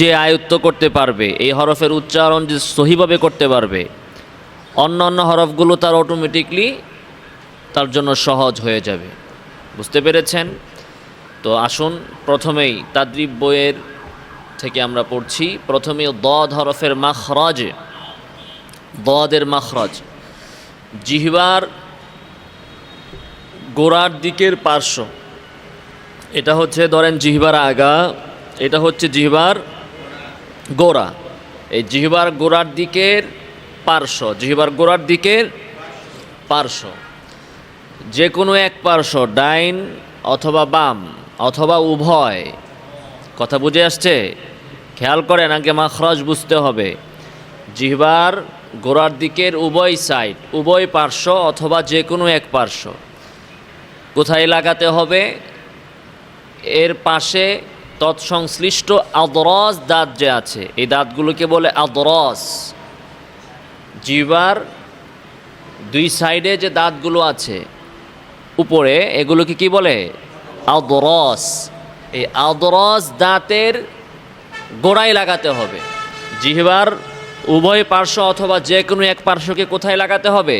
যে আয়ত্ত করতে পারবে, এই হরফের উচ্চারণ যে সহিভাবে করতে পারবে অন্য অন্য হরফগুলো তার অটোমেটিকলি তার জন্য সহজ হয়ে যাবে। বুঝতে পেরেছেন? তো আসুন, প্রথমেই তাদ্রিব বইয়ের থেকে আমরা পড়ছি। প্রথমে দদ হরফের মাখরাজ, দদের মাখরাজ। জিহবার গোড়ার দিকের পার্শ্ব। এটা হচ্ছে, ধরেন জিহবার আগা, এটা হচ্ছে জিহবার গোড়া। এই জিহবার গোড়ার দিকের পার্শ্ব, জিহবার গোড়ার দিকের পার্শ্ব। যে কোনো এক পার্শ্ব, ডাইন অথবা বাম অথবা উভয়। কথা বুঝে আসছে? খেয়াল করেন, আগে মাখরাজ বুঝতে হবে। জিহবার গোড়ার দিকের উভয় সাইড, উভয় পার্শ্ব অথবা যে কোনো এক পার্শ্ব। কোথায় লাগাতে হবে? এর পাশে তৎসংশ্লিষ্ট আদরস দাঁত যে আছে, এই দাঁতগুলোকে বলে আদরস জিবার দুই সাইডে যে দাঁতগুলো আছে, উপরে এগুলোকে কি বলে? আদরস এই আদরস দাঁতের গোড়ায় লাগাতে হবে। জিহবার উভয় পার্শ্ব অথবা যে কোনো এক পার্শ্বকে কোথায় লাগাতে হবে?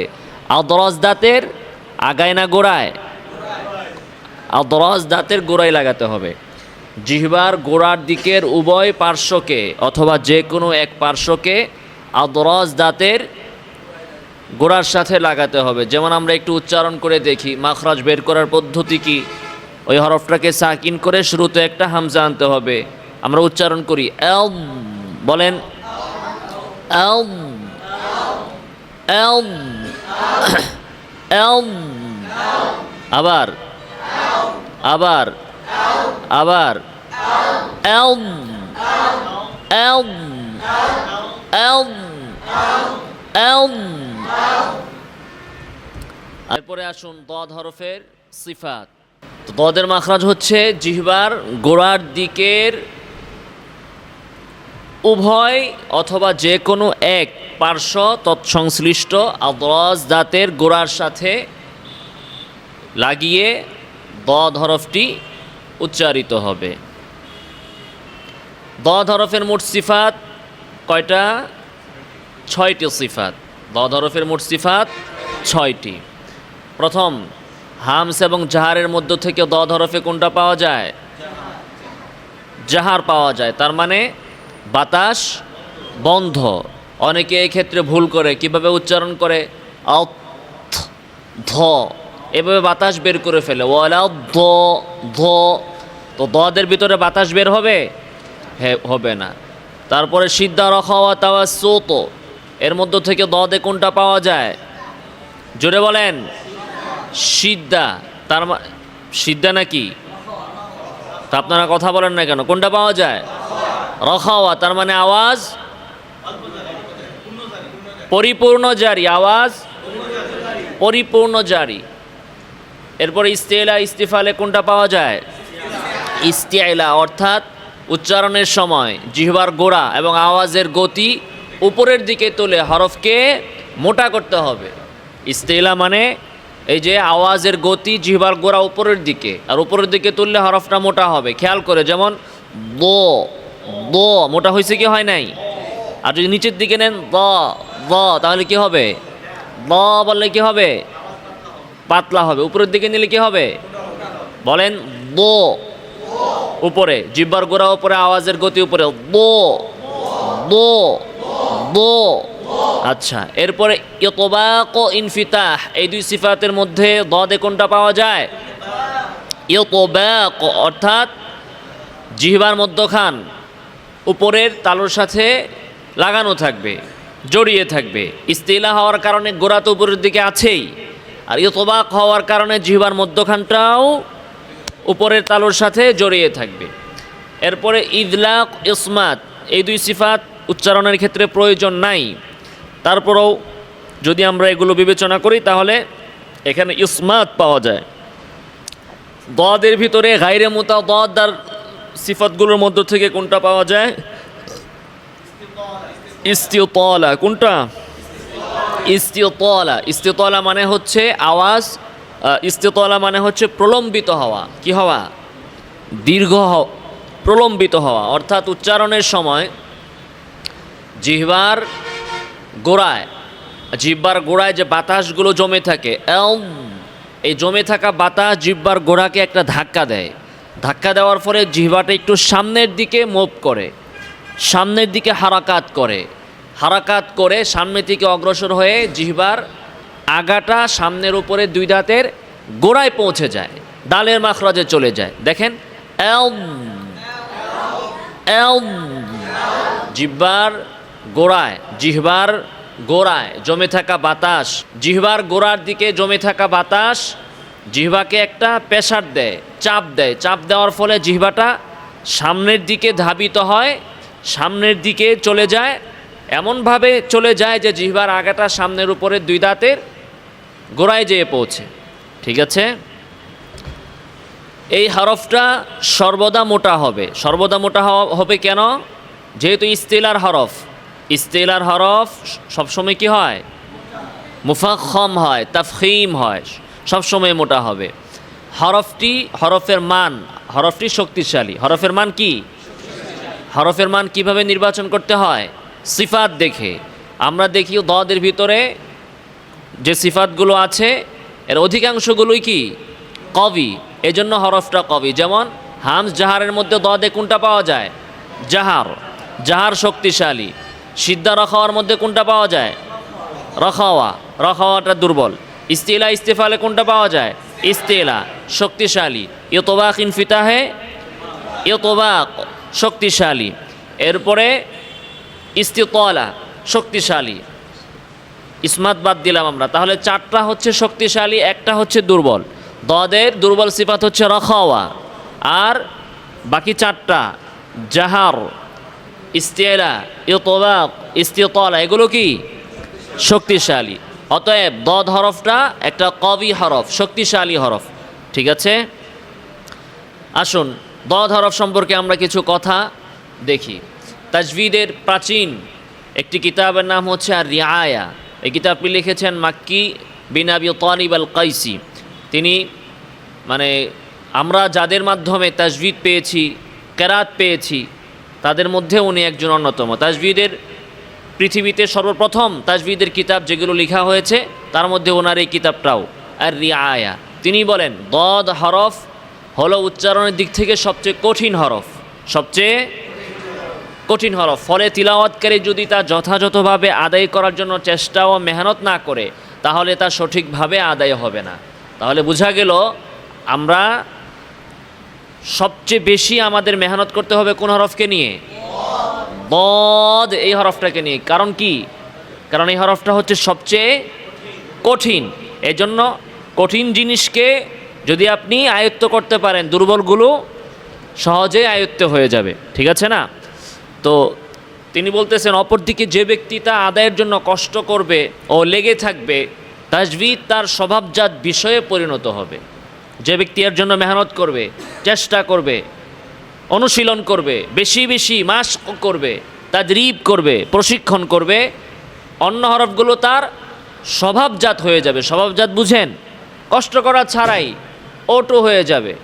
আদরস দাঁতের আগায় না গোড়ায়। আদরস দাঁতের গোড়ায় লাগাতে হবে। জিহবার গোড়ার দিকের উভয় পার্শ্বকে অথবা যে কোনো এক পার্শ্বকে আদরস দাঁতের গোড়ার সাথে লাগাতে হবে। যেমন আমরা একটু উচ্চারণ করে দেখি, মাখরাজ বের করার পদ্ধতি কি? ওই হরফটাকে সাকিন করে শুরুতে একটা হামজা আনতে হবে। আমরা উচ্চারণ করি, এল, বলেন আবার আবার আবার এরপরে আসুন দদ হরফের সিফাত। তো দদের মাখরাজ হচ্ছে জিহবার গোড়ার দিকের উভয় অথবা যে কোনো এক পার্শ্ব তৎসংশ্লিষ্ট আদরজ দাঁতের গোড়ার সাথে লাগিয়ে দদ হরফটি উচ্চারিত হবে। দদ হরফের মোট সিফাত কয়টা? ছয়টি সিফাত। দদ হরফের মোট সিফাত ছয়টি। প্রথম, হামস এবং জাহারের মধ্য থেকে দদ হরফে কোনটা পাওয়া যায়? জাহার পাওয়া যায়। তার মানে বাতাস বন্ধ। অনেকে এই ক্ষেত্রে ভুল করে। কীভাবে উচ্চারণ করে? ধ। এভাবে বাতাস বের করে ফেলে। ওয়ালা দ, ধ তো দদের ভিতরে বাতাস বের হবে? হবে না। তারপরে সিদ্ধা রখাওয়া তাওয়া সোত এর মধ্য থেকে দদে কোনটা পাওয়া যায়? জোরে বলেন। সিদ্ধা তার সিদ্ধা নাকি? তা আপনারা কথা বলেন না কেন? কোনটা পাওয়া যায়? রখাওয়া তার মানে আওয়াজ? পরিপূর্ণ জারি, আওয়াজ? পরিপূর্ণ জারি। এরপরে ইস্তেলা, ইস্তিফালে কোনটা পাওয়া যায়? ইস্তিয়াইলা অর্থাৎ উচ্চারণের সময়, জিহবার গোড়া এবং আওয়াজের গতি উপরের দিকে তুলে হরফকে মোটা করতে হবে। ইস্তেলা মানে এই যে আওয়াজের গতি, জিহবার গোড়া উপরের দিকে, আর উপরের দিকে তুললে হরফটা মোটা হবে। খেয়াল করে, যেমন দো দো, মোটা হয়েছে কি হয় নাই? আর যদি নিচের দিকে নেন, দ দ, তাহলে কি হবে? দ বললে কি হবে? পাতলা হবে। উপরের দিকে নিলে কি হবে? বলেন দো। উপরে, জিব্বার গোড়া উপরে, আওয়াজের গতি উপরে বো বো দো। আচ্ছা এরপরে ইতবাক ও ইনফিতাহ, এই দুই সিফাতের মধ্যে দদে কোনটা পাওয়া যায়? ইতবাক, অর্থাৎ জিহবার মধ্যখান, উপরের তালুর সাথে লাগানো থাকবে, জড়িয়ে থাকবে। ইস্তিলা হওয়ার কারণে গোড়া তো উপরের দিকে আছেই, আর ইতবাক হওয়ার কারণে জিহবার মধ্যখানটাও উপরের তালুর সাথে জড়িয়ে থাকবে। এরপরে ইদলাক, ইসমাত, এই দুই সিফাত উচ্চারণের ক্ষেত্রে প্রয়োজন নাই। তারপরেও যদি আমরা এগুলো বিবেচনা করি, তাহলে এখানে ইসমাত পাওয়া যায়। দদের ভিতরে গাইরে মোতা দদ আর সিফাতগুলোর মধ্য থেকে কোনটা পাওয়া যায়? ইস্তিতলা। কোনটা? ইস্তিতলা। ইস্তিতলা মানে হচ্ছে আওয়াজ ইস্তিতলা মানে হচ্ছে প্রলম্বিত হওয়া। কি হওয়া? দীর্ঘ প্রলম্বিত হওয়া। অর্থাৎ উচ্চারণের সময় জিহ্বার গোড়ায় জিহ্বার গোড়ায় যে বাতাসগুলো জমে থাকে এই জমে থাকা বাতাস জিহ্বার গোড়াকে একটা ধাক্কা দেয়। ধাক্কা দেওয়ার ফলে জিহ্বাটা একটু সামনের দিকে মুভ করে, সামনের দিকে হারাকাত করে। হারাকাত করে সামনের দিকে অগ্রসর হয়ে জিহ্বার আগাটা সামনের উপরে দুই দাঁতের গোড়ায় পৌঁছে যায়, ডালের মাখরাজে চলে যায়। দেখেন জিহ্বার গোড়ায় জিহ্বার গোড়ায় জমে থাকা বাতাস, জিহ্বার গোড়ার দিকে জমে থাকা বাতাস, জিহ্বাকে একটা প্রেশার দেয়, চাপ দেয়। চাপ দেওয়ার ফলে জিহ্বাটা সামনের দিকে ধাবিত হয়, সামনের দিকে চলে যায়। এমনভাবে চলে যায় যে জিহ্বার আগাটা সামনের উপরে দুই দাঁতের গোড়ায় যেয়ে পৌঁছে। ঠিক আছে? এই হরফটা সর্বদা মোটা হবে। সর্বদা মোটা হবে কেন? যেহেতু ইস্তেলার হরফ। ইস্তেলার হরফ সবসময় কি হয়? মুফাক্ষম হয়, তাফখিম হয়, সবসময় মোটা হবে। হরফটি হরফের মান, হরফটি শক্তিশালী। হরফের মান কি? হরফের মান কীভাবে নির্বাচন করতে হয়? সিফাত দেখে। আমরা দেখি দদের ভিতরে যে সিফাতগুলো আছে, এর অধিকাংশগুলোই কি? কবি। এজন্য হরফটা কবি। যেমন হামস জাহারের মধ্যে দদে কোনটা পাওয়া যায়? জাহার। জাহার শক্তিশালী। সিদ্ধা রখাওয়ার মধ্যে কোনটা পাওয়া যায়? রখাওয়া। রখাওয়াটা দুর্বল। ইস্তিলা ইস্তেফালে কোনটা পাওয়া যায়? ইস্তেলা। শক্তিশালী। ইতবাক ইনফিতাহে। ইতবাক শক্তিশালী। এরপরে ইস্তিতলা। শক্তিশালী। ইসমাত বাদ দিলাম আমরা। তাহলে চারটা হচ্ছে শক্তিশালী, একটা হচ্ছে দুর্বল। দদের দুর্বল সিফাত হচ্ছে রখাওয়া। আর বাকি চারটা, জাহার ইস্তেলা ইতবাক, ইস্তিতলা, এগুলো কি? শক্তিশালী। অতএব দদ হরফটা একটা কবি হরফ, শক্তিশালী হরফ। ঠিক আছে? আসুন, দদ হরফ সম্পর্কে আমরা কিছু কথা দেখি। তাজভিদের প্রাচীন একটি কিতাবের নাম হচ্ছে আর রিয়ায়া এই কিতাবটি লিখেছেন? মাক্কি বিনাবি তালিব আল কাইসি তিনি মানে আমরা যাদের মাধ্যমে তাজভিদ পেয়েছি, কেরাত পেয়েছি, তাদের মধ্যে উনি একজন অন্যতম। তাজভিদের পৃথিবীতে সর্বপ্রথম তাজভিদের কিতাব যেগুলো লেখা হয়েছে, তার মধ্যে ওনার এই কিতাবটাও আর রিয়ায়া তিনি বলেন, দদ হরফ হলো উচ্চারণের দিক থেকে সবচেয়ে কঠিন হরফ, সবচেয়ে কঠিন হরফ ফলে তিলাওয়াতকারী যদি তা যথাযথভাবে আদায় করার জন্য চেষ্টা ও মেহনত না করে, তাহলে তা সঠিকভাবে আদায় হবে না। তাহলে বোঝা গেল, আমরা সবচেয়ে বেশি আমাদের মেহনত করতে হবে কোন হরফকে নিয়ে? বদ এই হরফটাকে নিয়ে। কারণ কি? কারণ এই হরফটা হচ্ছে সবচেয়ে কঠিন। এজন্য কঠিন জিনিসকে যদি আপনি আয়ত্ত করতে পারেন, দুর্বলগুলো সহজেই আয়ত্ত হয়ে যাবে। ঠিক আছে না? তো তিনি বলতেছেন, অপরদিকে যে ব্যক্তি তা আদায়ের জন্য কষ্ট করবে ও লেগে থাকবে তাজবিদ তার স্বভাবজাত বিষয়ে পরিণত হবে। যে ব্যক্তি এর জন্য মেহনত করবে, চেষ্টা করবে, অনুশীলন করবে, বেশি বেশি মাস করবে তাদরিব করবে, প্রশিক্ষণ করবে, অন্য হরফগুলো তার স্বভাবজাত হয়ে যাবে। স্বভাবজাত বুঝেন? কষ্ট করা ছাড়াই ওটো হয়ে যাবে।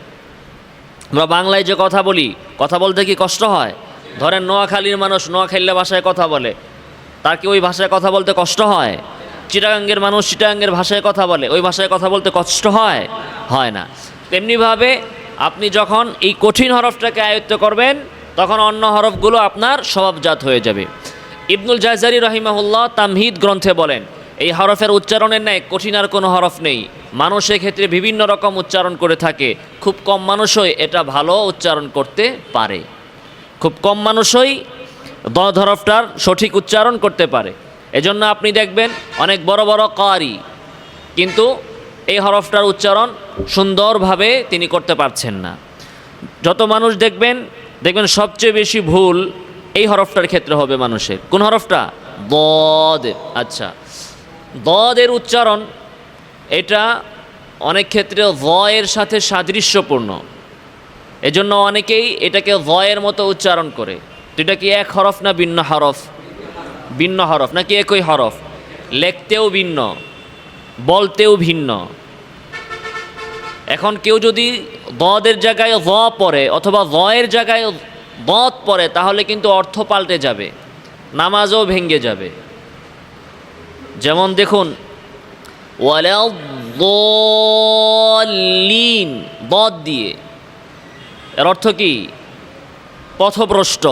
আমরা বাংলায় যে কথা বলি, কথা বলতে কি কষ্ট হয়? ধরেন নোয়াখালীর মানুষ নোয়াখালীর ভাষায় কথা বলে, তার কি ওই ভাষায় কথা বলতে কষ্ট হয়? চিটাগাঙ্গের মানুষ চিটাগাঙ্গের ভাষায় কথা বলে, ওই ভাষায় কথা বলতে কষ্ট হয়? হয় না। তেমনিভাবে আপনি যখন এই কঠিন হরফটাকে আয়ত্ত করবেন, তখন অন্য হরফগুলো আপনার স্বভাবজাত হয়ে যাবে। ইবনুল জাজারি রহিমাহুল্লাহ তামহিদ গ্রন্থে বলেন, এই হরফের উচ্চারণের ন্যায় কঠিন আর কোনো হরফ নেই। মানুষ ক্ষেত্রে বিভিন্ন রকম উচ্চারণ করে থাকে। খুব কম মানুষই এটা ভালো উচ্চারণ করতে পারে। খুব কম মানুষই দ সঠিক উচ্চারণ করতে পারে। এজন্য আপনি দেখবেন অনেক বড় বড় কারি কিন্তু এই হরফটার উচ্চারণ সুন্দরভাবে তিনি করতে পারছেন না। যত মানুষ দেখবেন দেখবেন সবচেয়ে বেশি ভুল এই হরফটার ক্ষেত্রে হবে মানুষের। কোন হরফটা? দদ। আচ্ছা। দদের উচ্চারণ এটা অনেক ক্ষেত্রে ভ এর সাথে সাদৃশ্যপূর্ণ। এজন্য অনেকেই এটাকে ভয়ের মতো উচ্চারণ করে। তো এটা কি এক হরফ না ভিন্ন হরফ? ভিন্ন হরফ, নাকি একই হরফ? লেখতেও ভিন্ন, বলতেও ভিন্ন। এখন কেউ যদি দদের জায়গায় জ পড়ে অথবা জয়ের জায়গায় দত পড়ে, তাহলে কিন্তু অর্থ পাল্টে যাবে, নামাজও ভেঙ্গে যাবে। যেমন দেখুন ওয়ালিন বদ দিয়ে এর অর্থ কি? পথভ্রষ্ট,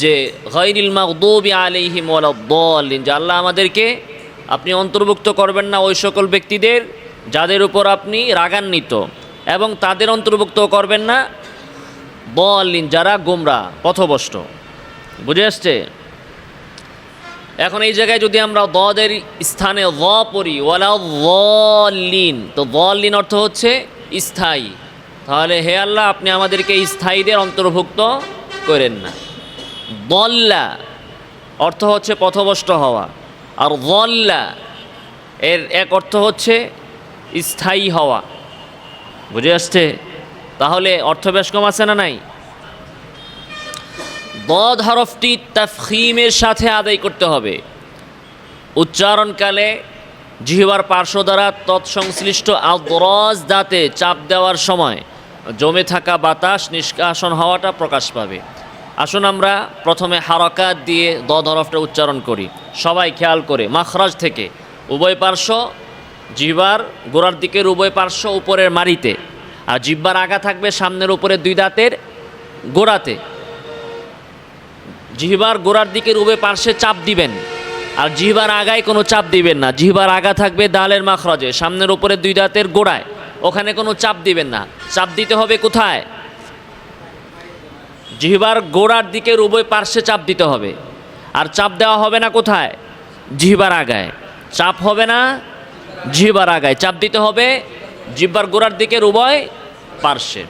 যে গৈরিল মাগদুবি আলাইহিম ওয়ালাদ্দাল্লিন যে আল্লাহ আমাদেরকে আপনি অন্তর্ভুক্ত করবেন না ওই সকল ব্যক্তিদের যাদের উপর আপনি রাগান্বিত এবং তাদের অন্তর্ভুক্ত করবেন না বলিন যারা গোমরা, পথভ্রষ্ট। বুঝে আসছে? এখন এই জায়গায় যদি আমরা দদের স্থানে দ পড়ি, ওয়ালা লিন তো লিন অর্থ হচ্ছে স্থায়ী। তাহলে হে আল্লাহ, আপনি আমাদেরকে স্থায়ীদের অন্তর্ভুক্ত করেন না। বল্লা অর্থ হচ্ছে পথভ্রষ্ট হওয়া, আর বল্লা এর এক অর্থ হচ্ছে স্থায়ী হওয়া। বুঝে আসছে? তাহলে অর্থ বেশ কম আছে না নাই? বদ হরফটি তাফখিমের সাথে আদায় করতে হবে। উচ্চারণকালে জিহ্বার পার্শ্ব দ্বারা তৎসংশ্লিষ্ট আদরজ দাঁতে চাপ দেওয়ার সময় জমে থাকা বাতাস, নিষ্কাশন হওয়াটা প্রকাশ পাবে। আসুন আমরা প্রথমে হারকাত দিয়ে দ হরফটা উচ্চারণ করি। সবাই খেয়াল করে, মাখরাজ থেকে। উভয় পার্শ্ব, জিহ্বার গোড়ার দিকের উভয় পার্শ্ব উপরের মারিতে আর জিহ্বার আগা থাকবে সামনের উপরে দুই দাঁতের গোড়াতে। জিহ্বার গোড়ার দিকের উভয় পার্শ্বে চাপ দিবেন। আর জিহ্বার আগায় কোনো চাপ দিবেন না। জিহ্বার আগা থাকবে দালের মাখরজে, সামনের উপরে দুই দাঁতের গোড়ায়। ওখানে কোনো চাপ দিবেন না। চাপ দিতে হবে কোথায়? জিহ্বার গোড়ার দিকের উভয় পার্শ্বে চাপ দিতে হবে। আর চাপ দেওয়া হবে না কোথায়? জিহ্বার আগায়। চাপ হবে না জিহবার আগায়। চাপ দিতে হবে জিহ্বার গোড়ার দিকের উভয় পার্শ্বে।